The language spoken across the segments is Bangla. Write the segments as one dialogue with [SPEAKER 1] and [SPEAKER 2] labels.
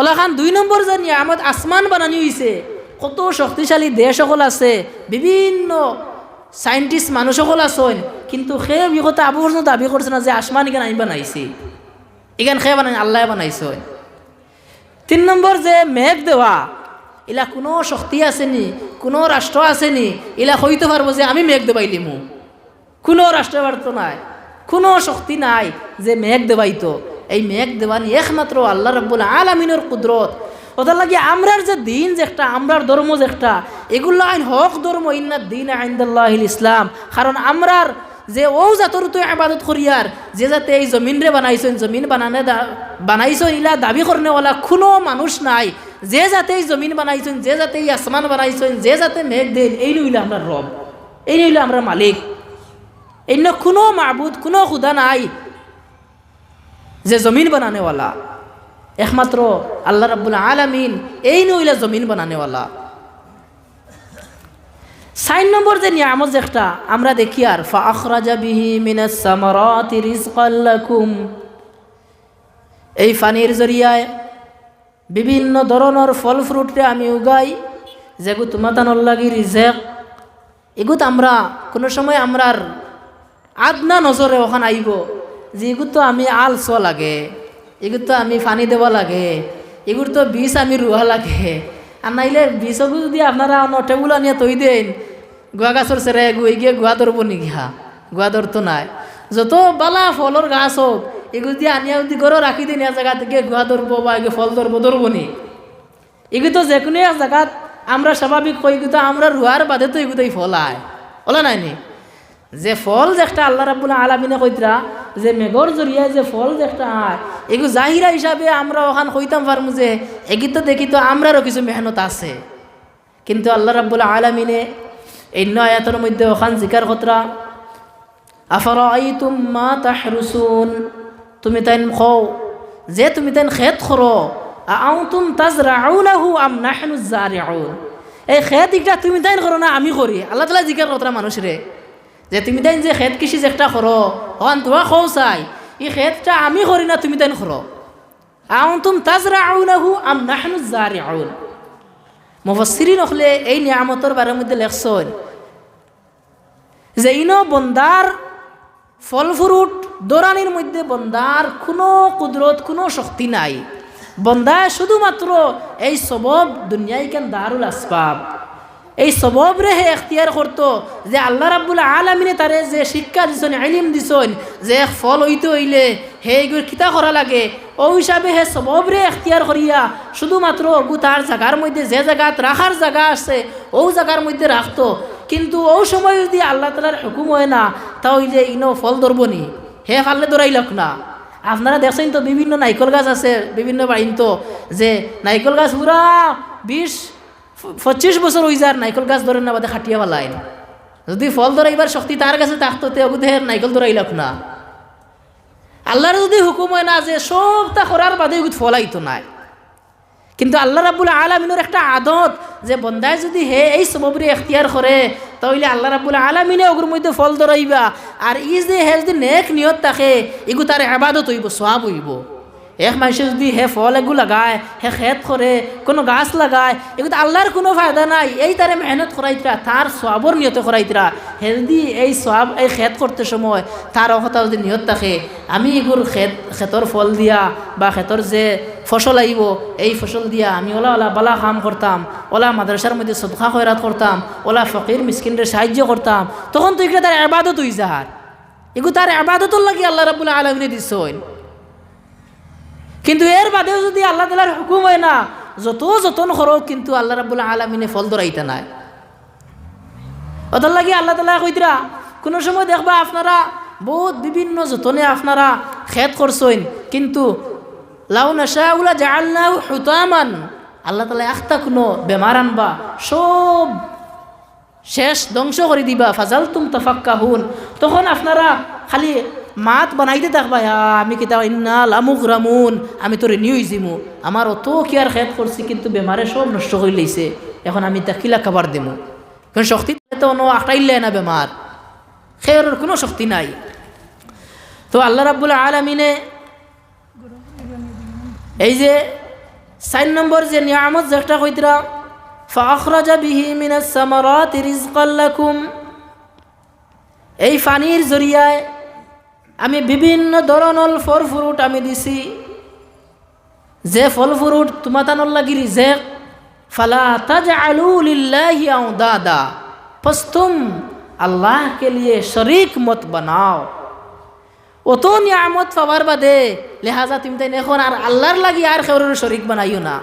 [SPEAKER 1] ওলা খান দুই নম্বর যে নিয়ামত আসমান বানানি হয়েছে কত শক্তিশালী দেশ সকল আছে, বিভিন্ন সাইন্টিস্ট মানুষ সকল আছেন, কিন্তু সে বিগত আবু পর্যন্ত দাবি করছে না যে আসমান এখানে আমি বানাইছি এখান সে বানাই, আল্লাহ বানাইছে। তিন নম্বর যে মেঘ দেওয়া ইলা কোনো শক্তি আসেনি কোনো রাষ্ট্র আসেনি ইলা হইতে পারব যে আমি মেঘ দেবাইলিমু কোনো রাষ্ট্রবার্ত নাই, কোনো শক্তি নাই যে মেঘ দেবাইতো এই মেঘ দেওয়ানি একমাত্র আল্লাহ রব্বুল আলমিনের কুদরত। ওদের লাগে আমরার যে দিন যে একটা, আমরার ধর্ম যে একটা, এগুলো আইন হক ধর্ম, ইন্না দিন আইন্দাল্লাহ ইসলাম। কারণ আমরার যে ও জাতর তুই আবাদত করিয়ার, যে যাতে এই জমিন রে বানাইছেন, জমিন বানানে বানাইছেন ইলা দাবি করনেওয়ালা কোনো মানুষ নাই। যে যাতে এই জমিন বানাইছেন, যে যাতে এই আসমান বানাইছেন, যে যাতে মেঘ দেন, এই নইলে আমরা রব, এই নইলে আমরা মালিক। অন্য কোনো মাহবুদ কোনো খুদা নাই। যে জমিন বানানেওয়ালা। একমাত্র আল্লাহ রাব্বুল আলামিন এই নইলে জমিন বানানেওয়ালা। সাইন নম্বর যে নিয়ামত একটা, আমরা দেখি আর ফাখরাজা বিহি মিনাস সামারাতি রিজকাল লাকুম। এই ফানির জরিয়ায় বিভিন্ন ধরনের ফল ফ্রুটে আমি উগাই যেগু তোমাতানোর লাগি রিজেক। এগুত আমরা, কোনো সময় আমরার আদনা নজরে ওখান আইব। যে এগুত তো আমি আল চোয়া লাগে এগুত তো আমি পানি দেওয়া লাগে, এগুর তো বীজ আমি রুয়া লাগে। আর নাইলে বীজকো যদি আপনারা টেবুল আনিয়া তৈ দেন গুয়া গাছর সেরে গুই গিয়ে গুয়া ধরব নেকি হা গুয়া ধরতো নাই। যত বালা ফলর গাছ হোক এগুলো দিয়ে আনিয়া যদি গরো রাখি দিন এক জায়গা থেকে গুয়া ধরবো বা এগুলো ফল ধরবো ধরবো নি। এগুলো তো যে কোনো এক জায়গাত আমরা স্বাভাবিক কই কিন্তু আমরা রুয়ার বাদে তো এগুলোই ফল আয় ওলা নাই নি? যে ফল যে একটা আল্লাহ রাবুল আলমিনে কইতরা, যে মেঘর জরিয়ায় যে ফল যে একটা আয়, এগু জাহিরা হিসাবে আমরা ওখান কইতাম পারমু যে, এগি তো দেখি তো আমরারও কিছু মেহনত আছে। কিন্তু আল্লাহ রাবুল আলমিনে এই আয়াতের মধ্যে ওখান জিকার কতরা আফার আইতুম মা তাহরুসুন? তুমি তাইন খো যে তুমি তাইন খেত খরো আউ তুম তাজ রাউনাহু আম নাহনু জারিউন? এই খেত ইটা তুমি তাইন করো না, আমি করি। আল্লাহ তালা জিকার কতরা মানুষরে। যে তুমি তাইন যে খেত কৃষি যে একটা করো হন তোমার খৌ চাই। এই খেতটা আমি করি না, তুমি তাইন করো আউ তুম তাজরা তাজ রাউনাহু আম নাহনু জারিউন মুফসিরি নখলে এই নিয়ামতর বারের মধ্যে লেখছন যে ইনো বন্দার ফল ফ্রুট দৌড়ানির মধ্যে বন্দার কোনো কুদরত, কোনো শক্তি নাই। বন্দায় শুধুমাত্র এই সবব দুনিয়ায় কেন দারুল আসবাব। এই সবব রে হে এখতিয়ার করতো যে আল্লাহ রাব্বুল আলমিনে তারে যে শিক্ষা দিছন আইলিম দিছন, যে ফল হইতে হইলে হে এগুলো কিতা করা লাগে, ও হিসাবে হে সবব রে এখতিয়ার করিয়া শুধুমাত্র অগু তার জায়গার মধ্যে যে জায়গাত রাখার জায়গা আছে, ও জায়গার মধ্যে রাখতো। কিন্তু ও সময় যদি আল্লাহ তালার হুকুম হয় না, তাহলে ইনো ফল ধরব নি। হে ফাললে ধরাইলক না। আপনারা দেখছেন তো বিভিন্ন নাইকল গাছ আছে, বিভিন্ন বাড়িন তো, যে নাইকল গাছ পুরা বিশ পঁচিশ বছর হয়ে যার নাইকল গাছ ধরেন না বাদে খাটিয়া পালাইন যদি ফল ধরাইবার শক্তি তার কাছে থাকতো তে দেহে নাইকল ধরাইলক না। আল্লাহর যদি হুকুম হয় না যে সব তা করার বাদে ফল আইতো নাই। কিন্তু আল্লাহ রাবুল আলমিনের একটা আদত যে বন্দায় যদি হে, এই সবরে এখতিয়ার করে তাহলে আল্লাহ রাবুল আলমিনে ওগুর মধ্যে ফল ধরাইবা আর ই যে হে যদি নেক নিয়ত থাকে এগু তার আবাদত হইব সব হইব। এক মানুষে যদি হে ফল এগু লাগায়, হে খেত করে কোনো গাছ লাগায় এগুলো আল্লাহর কোনো ফায়দা নাই, এই তারে মেহনত করাইতরা তার সবর নিয়ত করাইতরা হে যদি এই সব এই খেত করতে সময় তার অহতা যদি নিয়ত থাকে, আমি এগুর খেত খেতর ফল দিয়া বা খেতর যে ফসল আইব এই ফসল দিয়া আমি ওলা ওলা বালা কাম করতাম ওলা মাদ্রাসার মধ্যে সদকা খয়রাত করতাম ওলা ফকির মিসকিনরে সাহায্য করতাম তখন তো এগুলো তার আবাদত হই যাহার এগুলো তার আবাদতর লাগে আল্লাহ রাবুল্লাহ আলমিনে দিস কিন্তু এর বাদেও যদি আল্লাহ তালার হুকুম হয় না, যত যতন করো কিন্তু আল্লাহ রাবুল্লাহ আলমিনে ফল ধরাইতে নাই। ওদের লাগে আল্লাহ তালা কইতরা, কোনো সময় দেখবা আপনারা বহুত বিভিন্ন যতনে আপনারা খেত করছেন, কিন্তু লাউ নাশাউলা জাআলনাহু হুতামান, আল্লাহ তালা একটা কোনো বেমার আনবা, সব শেষ ধ্বংস করে দিবা ফাজাল তুম তফাক্কা হুন তখন আপনারা খালি মাত বানাইতে থাকবা আমি কিতা ইন্না লামুক রামুন আমি তোরে নিউই জিমু আমার অত কি আর খেত করছি, কিন্তু বেমারে সব নষ্ট করে লইছে। এখন আমি তা কিলা খাবার দিমু। কারণ শক্তি তো, অন্য আটাইলে না বেমার। খেয়ের কোনো শক্তি নাই। তো আল্লাহ রাবুল আলমিনে এই যে চার নম্বর যে নিয়ামত যেটা কইতরা ফাখরাজা বিহি মিনাস সামারাতি রিজকাল লাকুম। এই পানির জরিয়ায় আমি বিভিন্ন ধরনের ফল ফ্রুট আমি দিছি। যে ফল ফ্রুট তোমাতানোর লাগি রিজেক ফালা তাজ আলু লিল্লাহি দাদা পস্তুম আল্লাহ কে লিয়ে শরিক মত বানাও। অত নিয়ামত পাওয়ার বাদে, লেহাজা তুমি তাই এখন আর আল্লাহর লাগি আর খেউরের শরিক বানাইও না।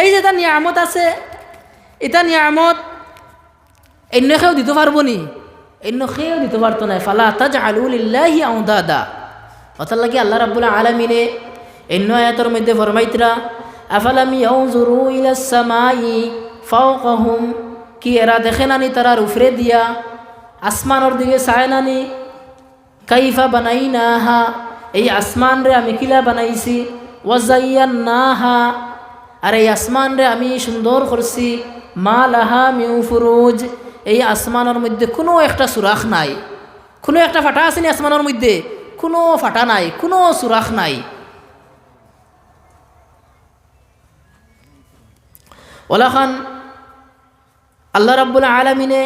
[SPEAKER 1] এই যে এটা নিয়ামত আছে, এটা নিয়ামত অন্য কেউ দিতে পারব নি। অন্য খেয়েও দিতে পারতো না। ফালা তাজ আলুলিল্লাহি আউদাদা। অতার লাগি আল্লাহ রাব্বুল আলমিনে অন্য আয়াতের মধ্যে ফরমাইতরা, আফালাম ইয়াউজুরু ইলাস সামাই ফাওকাহুম? কি এরা দেখে নানি তারার উফরে দিয়া, আসমানের দিকে চায় নানি, কাইফা বানাই না হা এই আসমান রে আমি কিলা বানাইছি? ওয়াজাইয়ান না হা আর এই আসমান রে আমি সুন্দর করছি। মা লাহা মিউ ফুরুজ। এই আসমানের মধ্যে কোনো একটা সুরাখ নাই। কোনো একটা ফাটা আসেনি আসমানের মধ্যে? কোনো ফাটা নাই, কোনো সুরাখ নাই। ওলা খান আল্লাহ রাবুল আলমিনে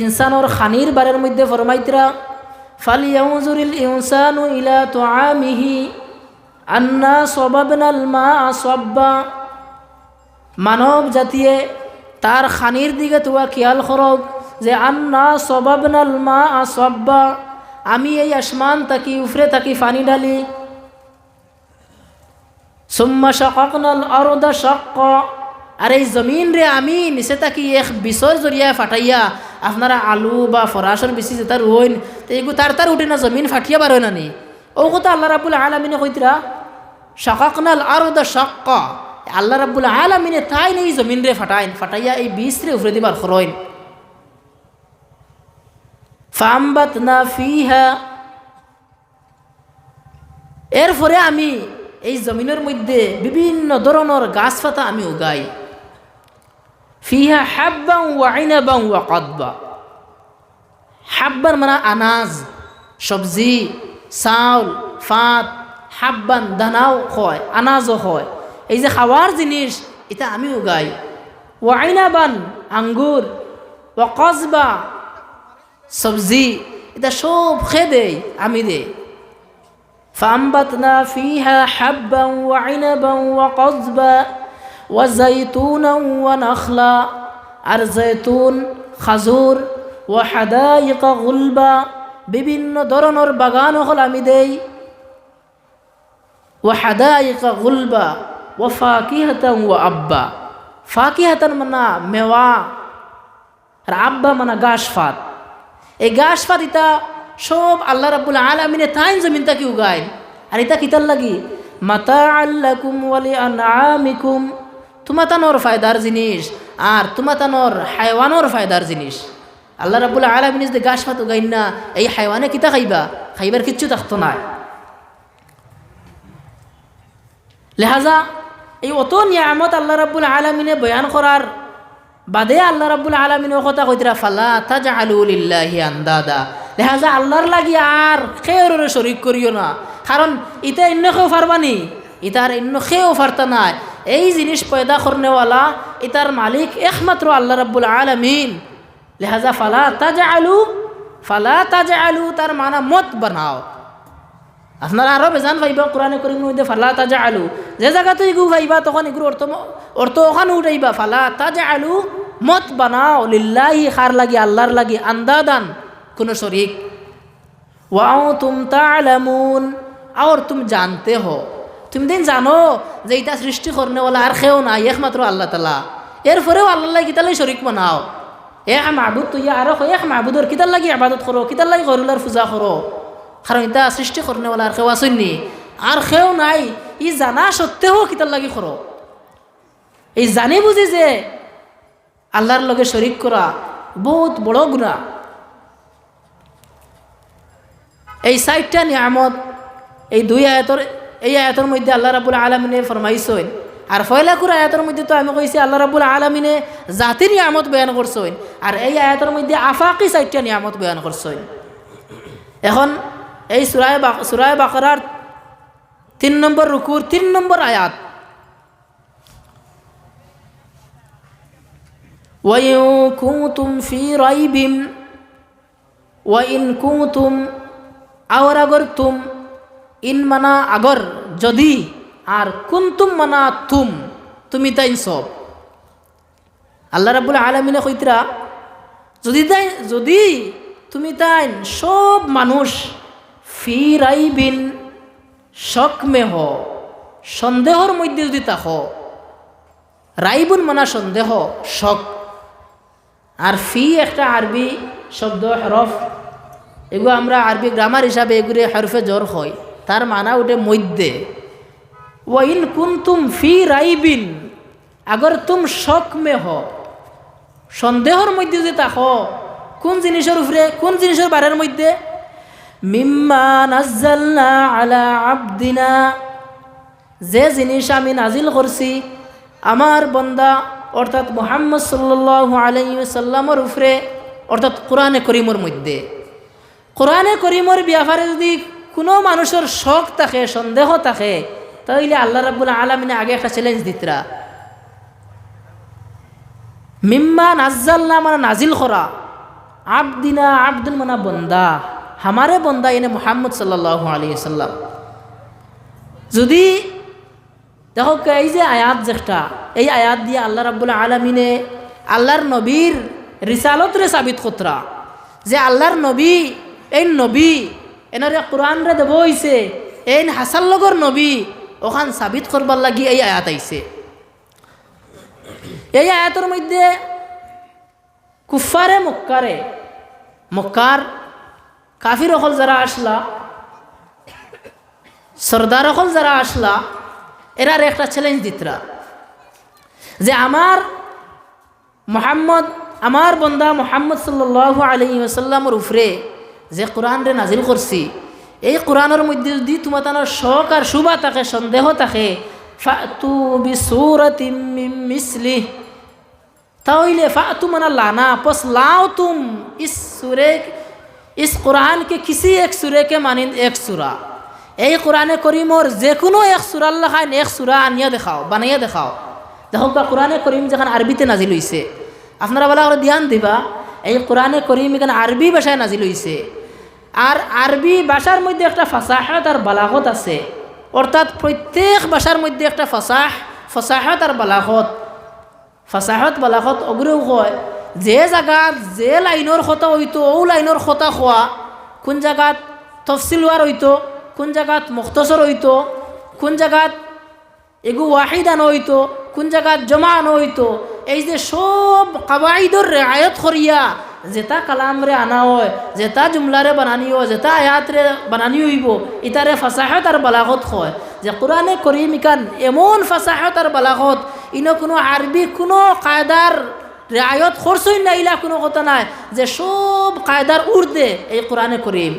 [SPEAKER 1] ইনসানোর খানির বারের মধ্যে ফরমাইতরা ফালিয়াউজুরিল ইনসানু ইলা তো আমিহি আন্না সবাবনাল মা সব্বা। মানব জাতিয়ে তার খানির দিকে তোয়া খেয়াল করক যে, আন্না সবাবনাল মা সব্বা আমি এই আসমান তাকি উফরে তাকি ফানি ডালি সুম্মা শকনাল অরদা শক্ক। আর এই জমিন রে আমি নিচে তাকি এক বিষর জরিয়া ফাটাইয়া। আপনারা আলু বা ফরাসর বেশি যেটা রইন তো এগু তার তার উঠে না, জমিন ফাটিয়া বার না নি। ও কথা আল্লাহ রাবুল আলমিনে কইতরা শকাকনাল আরদা শক্ক। আল্লাহ রাবুল আলমিনে তাই নেই জমিন রে ফাটাইন, ফাটাইয়া এই বীজ রে উফরে দিবার খরইন। ফাম্বাত না ফিহা। এরপরে আমি এই জমিনের মধ্যে বিভিন্ন ধরনের গাছ পাতা আমি উগাই। ফিহা হাব্বাং ওয়া আইনাবাং ওয়া কদবা। হাব্বান মানে আনাজ, সবজি, চাউল ফাত হাব্বান দানাও হয়, আনাজও হয়। এই যে খাওয়ার জিনিস এটা আমি উগাই ওয়া আইনাবান আঙ্গুর ওয়া কসবা সবজি এটা সব খেয়ে দেই আমি দেই فأنبتنا فيها حبا وعنبا وقضبا وزيتونا ونخلا আর জৈতুন খাজুর ও হাদাইকা গুলবা বিভিন্ন ধরনের বাগান হল আমি দেই ও হাদাইকা গুলবা ও ফাকিহাতান ও আব্বা ফাকিহাতান মানা মেওয়া আর আব্বা মানা গাছ ফাত এই গাছ ফাত ইতা সব আল্লাহ রাবুল আলমিনে তাই জমিন তাকে উগায় আর এটা কিতার লাগি মাতা আল্লাকুম ওয়ালি আনামিকুম তোমাতানোর ফায়দার জিনিস আর তোমাতানোর হাইওয়ানোর ফায়দার জিনিস আল্লাহ রাবুল আলমিন যদি গাছ ফাত উগাইন না এই হাইওয়ানে কিতা খাইবা খাইবার কিচ্ছু থাকতো না লেহাজা এই অত নিয়ামত আল্লাহ রাবুল আলমিনে বয়ান করার বাদে আল্লাহ রাবুল আলমিনের কথা কইতরা, ফালা তাজা আলুলিল্লাহি আন্দাদা। লেহাজা আল্লাহর লাগি আর খেয়ে শরিক করিও না। কারণ ইটা অন্য কেউ পারবানি ইতার অন্য খেয়েও পারতা নাই। এই জিনিস পয়দা করনেওয়ালা ইতার মালিক একমাত্র আল্লাহ রাব্বুল আলমিন। লেহাজা ফালা তাজা আলু ফালা তাজা আলু তার মানা মত বানাও। আপনারা আরও বেজান ভাইবা কোরআনে করিম মধ্যে ফালা তাজা আলু যে জায়গাতে এগু ভাইবা, তখন এগুলো অর্থ অর্থ ওখানে উঠাইবা। ফালা তাজা আলু মত বানাও লিল্লাহি খার লাগি, আল্লাহর লাগি, আন্দাদান কোনো শরিক। ওয়াও তুম তালামুন আর তুমি জানতে হো। তুমি দিন জানো যে এটা সৃষ্টি করনেওয়ালা আর খেও নাই, একমাত্র আল্লাহ তালা এরপরেও আল্লাহ কিতালাই শরিক বানাও। এক মাহবুদ তুই আরও এক মাহবুদর কিতার লাগি আবাদত করো, কিতার লাগি গরুলার পূজা করো। কারণ এটা সৃষ্টি করনেওয়ালা আর খেও আসেননি। আর খেও নাই। ই জানা সত্ত্বেও কিতার লাগি করো এই জানি বুঝি যে আল্লাহর লগে শরিক করা বহুত বড় গুণা। এই সাইটটা নিয়ামত, এই দুই আয়াতর এই আয়াতর মধ্যে আল্লাহ রাবুল আলমিনে ফরমাইছেন। আর ফয়লাকুর আয়াতর মধ্যে তো আমি কইছি আল্লাহ রাবুল আলমিনে জাতির নিয়ামত বয়ান করছেন। আর এই আয়াতর মধ্যে আফাকি সাইটটা নিয়ামত বয়ান করছেন। এখন এই সুরায় সুরায় বাকরার তিন নম্বর রুকুর তিন নম্বর আয়াত। وإن كنتم في ريب وإن كنتم আওর আগর তুম ইন মানা আগর, যদি আর কুন্তুম মানা তুম, তুমি তাই সব। আল্লাহ রাবুল আলমিনে কইতরা, যদি তাই, যদি তুমি তাই সব মানুষ ফি রাইবিন শক মেহ সন্দেহর মধ্যে যদি তাহ রাইবুন মানা সন্দেহ, শক। আর ফি একটা আরবি শব্দ, হরফ। এগুলো আমরা আরবি গ্রামার হিসাবে এগুলো হরফে জ্বর হয়। তার মানা উঠে মধ্যে। ওয়াইন কুন তুম ফি রাইবিন, আগর তুম শক মে হ। সন্দেহর মধ্যে যদি তাক কোন জিনিসের উপরে, কোন জিনিসের বারের মধ্যে? মিম্মা আলা যে জিনিস আমি নাজিল করছি, আমার বন্দা, অর্থাৎ মোহাম্মদ সাল্লাহ আলাইসাল্লামর উপরে, অর্থাৎ কোরআনে করিমর মধ্যে। কোরআনে করিমর ব্যাপারে যদি কোনো মানুষের শখ থাকে, সন্দেহ থাকে, তাহলে আল্লাহ রাবুল আলমিনে আগে একটা চ্যালেঞ্জ দিতরা মিম্মা নাজ্জাল না মানে নাজিল করা। আবদিনা আব্দুল মানা বন্দা। হামারে বন্দা এনে মোহাম্মদ সাল্লাহ আলী সাল্লাম যদি দেখো এই যে আয়াত যেটা এই আয়াত দিয়ে আল্লাহ রাবুল্লাহ আলমিনে আল্লাহর নবীর রিসালতরে সাবিত কতরা যে আল্লাহর নবী এই নবী এনারে কোরআনরে দেব হইছে এই হাসাল্লগর নবী ওখান সাবিত করবার লাগি এই আয়াত আইছে এই আয়াতের মধ্যে কুফারে মক্কারে মক্কার কাফির অকল যারা আসলা, সর্দার অকল যারা আসলা, এরার একটা চ্যালেঞ্জ দিতরা। যে আমার মোহাম্মদ, আমার বন্দা মোহাম্মদ সাল্লাহ আলী ওসাল্লামর উপরে যে কোরআন রে নাজিল করছি, এই কোরআনের মধ্যে যদি তোমার তানোর শখ আর শুভা থাকে, সন্দেহ থাকে মিসলি তাহলে ফাতু মানা লানা পস লাও তুম ইস সুরে ইস কোরআন के किसी एक सूरे के मानिंद एक सूरा এই কোরআনে করিমর যে কোনো এক সুরা আল্লাহ খান এক সুরা আনিয়া দেখাও বানাইয়া দেখাও দেখো বা কোরআনে করিম যখন আরবিতে নাজিল হইছে আপনারা বলা করে ধ্যান দিবা এই কোরআনে করিম এখানে আরবি ভাষায় নাজিল হইছে আর আরবি ভাষার মধ্যে একটা ফাসাহত আর বালাগত আছে অর্থাৎ প্রত্যেক ভাষার মধ্যে একটা ফাসাহ ফসাহত আর বালাগত ফাসাহত বালাগত অগ্রেও কয় যে জায়গাত যে লাইনের কথা হইতো ও লাইনের কথা খোয়া কোন জায়গাত তফসিল হওয়ার হইতো, কোন জায়গাত মুখতসর হইতো, কোন জায়গাত এগু ওয়াহিদ আনো হইতো কোন জায়গাত জমা আনো হইতো এই যে সব কাবাইদর রেআয়ত করিয়া যেটা কালামরে আনা হয় যেটা জুমলারে বানানি হয় যেটা আয়াতরে বানানি হইব ইতারে ফাসাহত আর বালাগত হয়। যে কোরআনে করিম ইকান এমন ফাসাহত আর বালাগত, ইনো কোনো আরবি কোনো কায়দার রেআয়ত খরচই না ইলা কোনো কথা নাই। যে সব কায়দার উর্দে এই কোরআনে করিম।